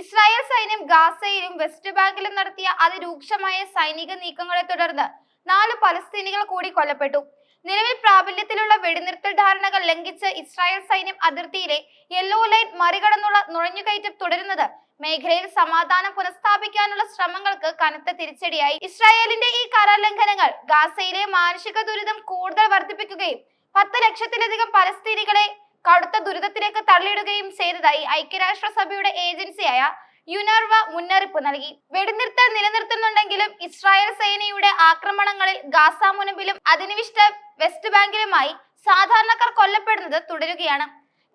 Israel സൈന്യം ഗാസയിലും west ബാങ്കിലും നടത്തിയ അതിരൂക്ഷമായ സൈനിക നീക്കങ്ങളെ തുടർന്ന് നാല് പലസ്തീനികൾ കൂടി കൊല്ലപ്പെട്ടു. നിലവിൽ പ്രാബല്യത്തിലുള്ള വെടിനിർത്തൽ ധാരണകൾ ലംഘിച്ച് ഇസ്രായേൽ സൈന്യം അതിർത്തിയിലെ യെല്ലോ ലൈൻ മറികടന്നുള്ള നുഴഞ്ഞുകയറ്റം തുടരുന്നത് മേഖലയിൽ സമാധാനം പുനഃസ്ഥാപിക്കാനുള്ള ശ്രമങ്ങൾക്ക് കനത്ത തിരിച്ചടിയായി. ഇസ്രായേലിന്റെ ഈ കരാർ ലംഘനങ്ങൾ ഗാസയിലെ മാനുഷിക ദുരിതം കൂടുതൽ വർദ്ധിപ്പിക്കുകയും പത്ത് ലക്ഷത്തിലധികം പലസ്തീനികളെ ദുരിതത്തിലേക്ക് തള്ളിയിടുകയും ചെയ്തതായി ഐക്യരാഷ്ട്രസഭയുടെ ഏജൻസിയായ യുനർവ മുന്നറിയിപ്പ് നൽകി. വെടിനിർത്തൽ നിലനിർത്തുന്നുണ്ടെങ്കിലും ഇസ്രായേൽ സേനയുടെ ആക്രമണങ്ങളിൽ ഗാസ മുനമ്പിലും അധിനിവിഷ്ട വെസ്റ്റ് ബാങ്കിലുമായി സാധാരണക്കാർ കൊല്ലപ്പെടുന്നത് തുടരുകയാണ്.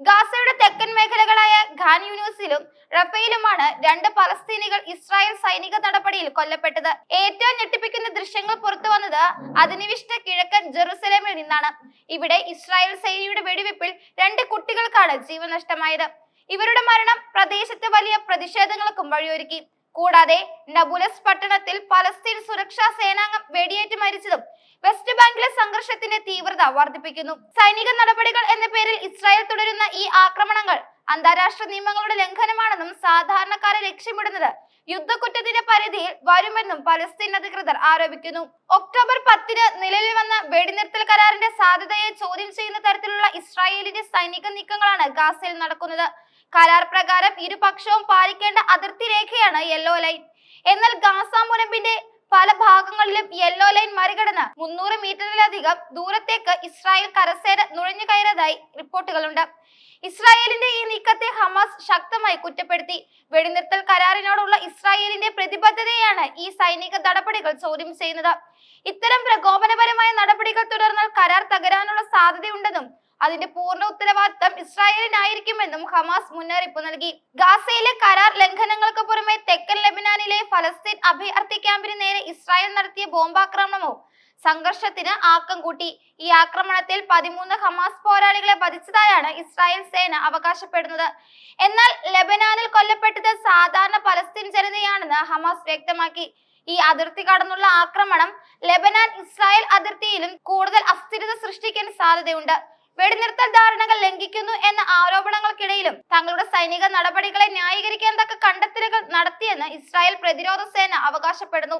ഗാസയുടെ തെക്കൻ മേഖലകളായ ഖാൻ യൂണിവേഴ്സിലും റഫേലുമാണ് രണ്ട് പലസ്തീനികൾ ഇസ്രായേൽ സൈനിക നടപടിയിൽ കൊല്ലപ്പെട്ടത്. ഏറ്റവും ഞെട്ടിപ്പിക്കുന്ന ദൃശ്യങ്ങൾ പുറത്തു വന്നത് അധിനിവിഷ്ട കിഴക്കൻ ജെറുസലേമിൽ നിന്നാണ്. ഇവിടെ ഇസ്രായേൽ സൈന്യയുടെ വെടിവെപ്പിൽ രണ്ട് കുട്ടികൾക്കാണ് ജീവൻ നഷ്ടമായത്. ഇവരുടെ മരണം പ്രദേശത്ത് വലിയ പ്രതിഷേധങ്ങൾക്കും വഴിയൊരുക്കി. കൂടാതെ നബുലസ് പട്ടണത്തിൽ പലസ്തീൻ സുരക്ഷാ സേനാംഗം വെടിയേറ്റ് മരിച്ചതും വെസ്റ്റ് ബാങ്കിലെ സംഘർഷത്തിന്റെ തീവ്രത വർദ്ധിപ്പിക്കുന്നു. സൈനിക നടപടികൾ എന്ന പേരിൽ ഇസ്രായേൽ തുടരുന്ന ഈ ആക്രമണങ്ങൾ അന്താരാഷ്ട്ര നിയമങ്ങളുടെ ലംഘനമാണെന്നും സാധാരണക്കാരെ ലക്ഷ്യമിടുന്നത് യുദ്ധക്കുറ്റത്തിന്റെ പരിധിയിൽ വരുമെന്നും പലസ്തീൻ അധികൃതർ ആരോപിക്കുന്നു. ഒക്ടോബർ പത്തിന് നിലവിൽ വന്ന വെടിനിർത്തൽ കരാറിന്റെ സാധ്യതയെ ചോദ്യം ചെയ്യുന്ന തരത്തിലുള്ള ഇസ്രായേലിന്റെ സൈനിക നീക്കങ്ങളാണ് ഗാസയിൽ നടക്കുന്നത്. കരാർ പ്രകാരം ഇരുപക്ഷവും പാലിക്കേണ്ട അതിർത്തി രേഖയാണ് യെല്ലോ ലൈൻ. എന്നാൽ ഗാസ മുനമ്പിന്റെ പല ഭാഗങ്ങളിലും യെല്ലോ ലൈൻ മറികടന്ന് മുന്നൂറ് മീറ്ററിലധികം ദൂരത്തേക്ക് ഇസ്രായേൽ കരസേന നുഴഞ്ഞു കയറിയതായി റിപ്പോർട്ടുകളുണ്ട്. ഇസ്രായേലിന്റെ ഈ നീക്കത്തെ ഹമാസ് ശക്തമായി കുറ്റപ്പെടുത്തി. വെടിനിർത്തൽ കരാറിനോടുള്ള ഇസ്രായേലിന്റെ പ്രതിബദ്ധതയാണ് ഈ സൈനിക നടപടികൾ ചോദ്യം ചെയ്യുന്നത്. ഇത്തരം പ്രകോപനപരമായ നടപടികൾ തുടർന്നാൽ കരാർ തകരാനുള്ള സാധ്യതയുണ്ടെന്നും അതിന്റെ പൂർണ ഉത്തരവാദിത്തം ഇസ്രായേലിനായിരിക്കുമെന്നും ഹമാസ് മുന്നറിയിപ്പ് നൽകി. ഗാസയിലെ കരാർ ലംഘനങ്ങൾക്ക് പുറമെ തെക്കൻ ലെബനാനിലെ ഫലസ്തീൻ അഭയാർത്ഥി ക്യാമ്പിന് നേരെ ഇസ്രായേൽ നടത്തിയ ബോംബാക്രമണവും സംഘർഷത്തിന് ആക്കം കൂട്ടി. ഈ ആക്രമണത്തിൽ പതിമൂന്ന് ഹമാസ് പോരാളികളെ വധിച്ചതായാണ് ഇസ്രായേൽ സേന അവകാശപ്പെടുന്നത്. എന്നാൽ ലെബനാനിൽ കൊല്ലപ്പെട്ടത് സാധാരണ പലസ്തീൻ ജനതയാണെന്ന് ഹമാസ് വ്യക്തമാക്കി. ഈ അതിർത്തി കടന്നുള്ള ആക്രമണം ലെബനാൻ ഇസ്രായേൽ അതിർത്തിയിലും കൂടുതൽ അസ്ഥിരത സൃഷ്ടിക്കാൻ സാധ്യതയുണ്ട്. വെടിനിർത്തൽ ധാരണകൾ ലംഘിക്കുന്നു എന്ന ആരോപണങ്ങൾക്കിടയിലും തങ്ങളുടെ സൈനിക നടപടികളെ ന്യായീകരിക്കാൻ തക്ക കണ്ടെത്തലുകൾ നടത്തിയെന്ന് ഇസ്രായേൽ പ്രതിരോധ സേന അവകാശപ്പെടുന്നു.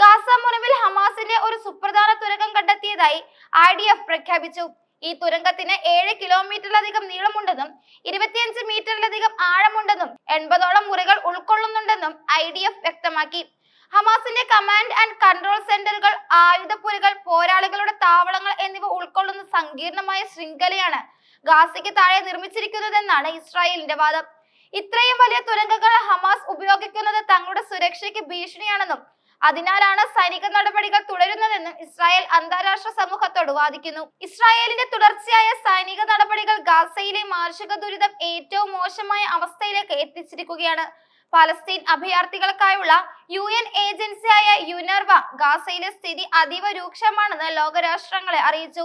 ഗാസ മുറിവിൽ ഹമാസിന്റെ ഒരു സുപ്രധാന തുരങ്കം കണ്ടെത്തിയതായി ഐ ഡി എഫ് പ്രഖ്യാപിച്ചു. ഈ തുരങ്കത്തിന് ഏഴ് കിലോമീറ്ററിലധികം നീളമുണ്ടെന്നും ഇരുപത്തിയഞ്ച് മീറ്ററിലധികം ആഴമുണ്ടെന്നും എൺപതോളം മുറികൾ ഉൾക്കൊള്ളുന്നുണ്ടെന്നും ഐ ഡി എഫ് വ്യക്തമാക്കി. ഹമാസിന്റെ കമാൻഡ് ആൻഡ് കൺട്രോൾ സെന്ററുകൾ ആയുധപ്പുരകൾ പോരാളികളുടെ താവളങ്ങൾ എന്നിവ ഉൾക്കൊള്ളുന്ന സങ്കീർണമായ ശൃംഖലയാണ് ഗാസയ്ക്ക് താഴെ നിർമ്മിച്ചിരിക്കുന്നതെന്നാണ് ഇസ്രായേലിന്റെ വാദം. ഇത്രയും വലിയ തുരങ്കങ്ങൾ ഹമാസ് ഉപയോഗിക്കുന്നത് തങ്ങളുടെ സുരക്ഷയ്ക്ക് ഭീഷണിയാണെന്നും അതിനാലാണ് സൈനിക നടപടികൾ തുടരുന്നതെന്നും ഇസ്രായേൽ അന്താരാഷ്ട്ര സമൂഹത്തോട് വാദിക്കുന്നു. ഇസ്രായേലിന്റെ തുടർച്ചയായ സൈനിക നടപടികൾ ഗാസയിലെ മാർഷിക ദുരിതം ഏറ്റവും മോശമായ അവസ്ഥയിലേക്ക് എത്തിച്ചിരിക്കുകയാണ്. പലസ്തീൻ അഭയാർത്ഥികൾക്കായുള്ള യു എൻ ഏജൻസിയായ യുനർവ ഗാസയിലെ സ്ഥിതി അതീവ രൂക്ഷമാണെന്ന് ലോകരാഷ്ട്രങ്ങളെ അറിയിച്ചു.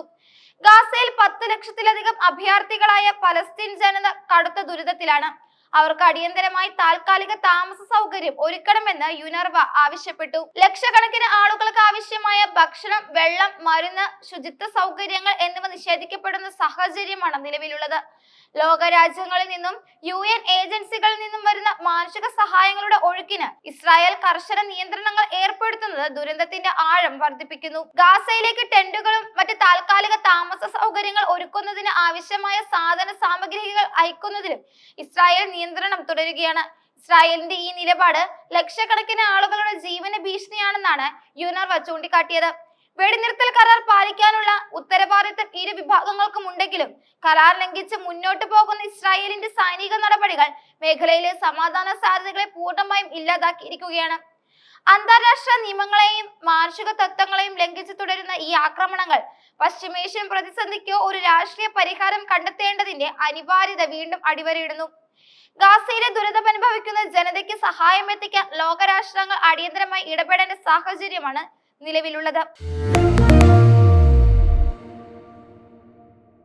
ഗാസയിൽ പത്ത് ലക്ഷത്തിലധികം അഭയാർത്ഥികളായ പലസ്തീൻ ജനത കടുത്ത ദുരിതത്തിലാണ്. അവർക്ക് അടിയന്തരമായി താൽക്കാലിക താമസ സൗകര്യം ഒരുക്കണമെന്ന് യുനർവ ആവശ്യപ്പെട്ടു. ലക്ഷക്കണക്കിന് ആളുകൾക്ക് ആവശ്യമായ ഭക്ഷണം വെള്ളം മരുന്ന് ശുചിത്വ സൗകര്യങ്ങൾ എന്നിവ നിഷേധിക്കപ്പെടുന്ന സാഹചര്യമാണ് നിലവിലുള്ളത്. ലോകരാജ്യങ്ങളിൽ നിന്നും യു എൻ ഏജൻസികളിൽ നിന്നും വരുന്ന മാനുഷിക സഹായങ്ങളുടെ ഒഴുക്കിന് ഇസ്രായേൽ കർശന നിയന്ത്രണങ്ങൾ ഏർപ്പെടുത്തുന്നത് ദുരന്തത്തിന്റെ ആഴം വർദ്ധിപ്പിക്കുന്നു. ഗാസയിലേക്ക് ടെന്റുകളും മറ്റ് താൽക്കാലിക താമസ സൗകര്യങ്ങൾ ഒരുക്കുന്നതിന് ആവശ്യമായ സാധന സാമഗ്രികൾ അയക്കുന്നതിലും ഇസ്രായേൽ നിയന്ത്രണം തുടരുകയാണ്. ഇസ്രായേലിന്റെ ഈ നിലപാട് ലക്ഷക്കണക്കിന് ആളുകളുടെ ജീവന ഭീഷണിയാണെന്നാണ് യുനർവ ചൂണ്ടിക്കാട്ടിയത്. വെടിനിർത്തൽ കരാർ പാലിക്കാനുള്ള ഉത്തരവാദിത്തം ഇരു വിഭാഗങ്ങൾക്കും ഉണ്ടെങ്കിലും കരാർ ലംഘിച്ച് മുന്നോട്ട് പോകുന്ന ഇസ്രായേലിന്റെ സൈനിക നടപടികൾ മേഖലയിലെ സമാധാന സാധ്യതകളെ പൂർണമായും ഇല്ലാതാക്കിയിരിക്കുകയാണ്. അന്താരാഷ്ട്ര നിയമങ്ങളെയും മാനുഷിക തത്വങ്ങളെയും ലംഘിച്ചു തുടരുന്ന ഈ ആക്രമണങ്ങൾ പശ്ചിമേഷ്യൻ പ്രതിസന്ധിക്ക് ഒരു രാഷ്ട്രീയ പരിഹാരം കണ്ടെത്തേണ്ടതിന്റെ അനിവാര്യത വീണ്ടും അടിവരയിടുന്നു. ഗാസയിലെ ദുരിതമനുഭവിക്കുന്ന ജനതയ്ക്ക് സഹായം എത്തിക്കാൻ ലോകരാഷ്ട്രങ്ങൾ അടിയന്തരമായി ഇടപെടേണ്ട സാഹചര്യമാണ് നിലവിലുള്ളത്.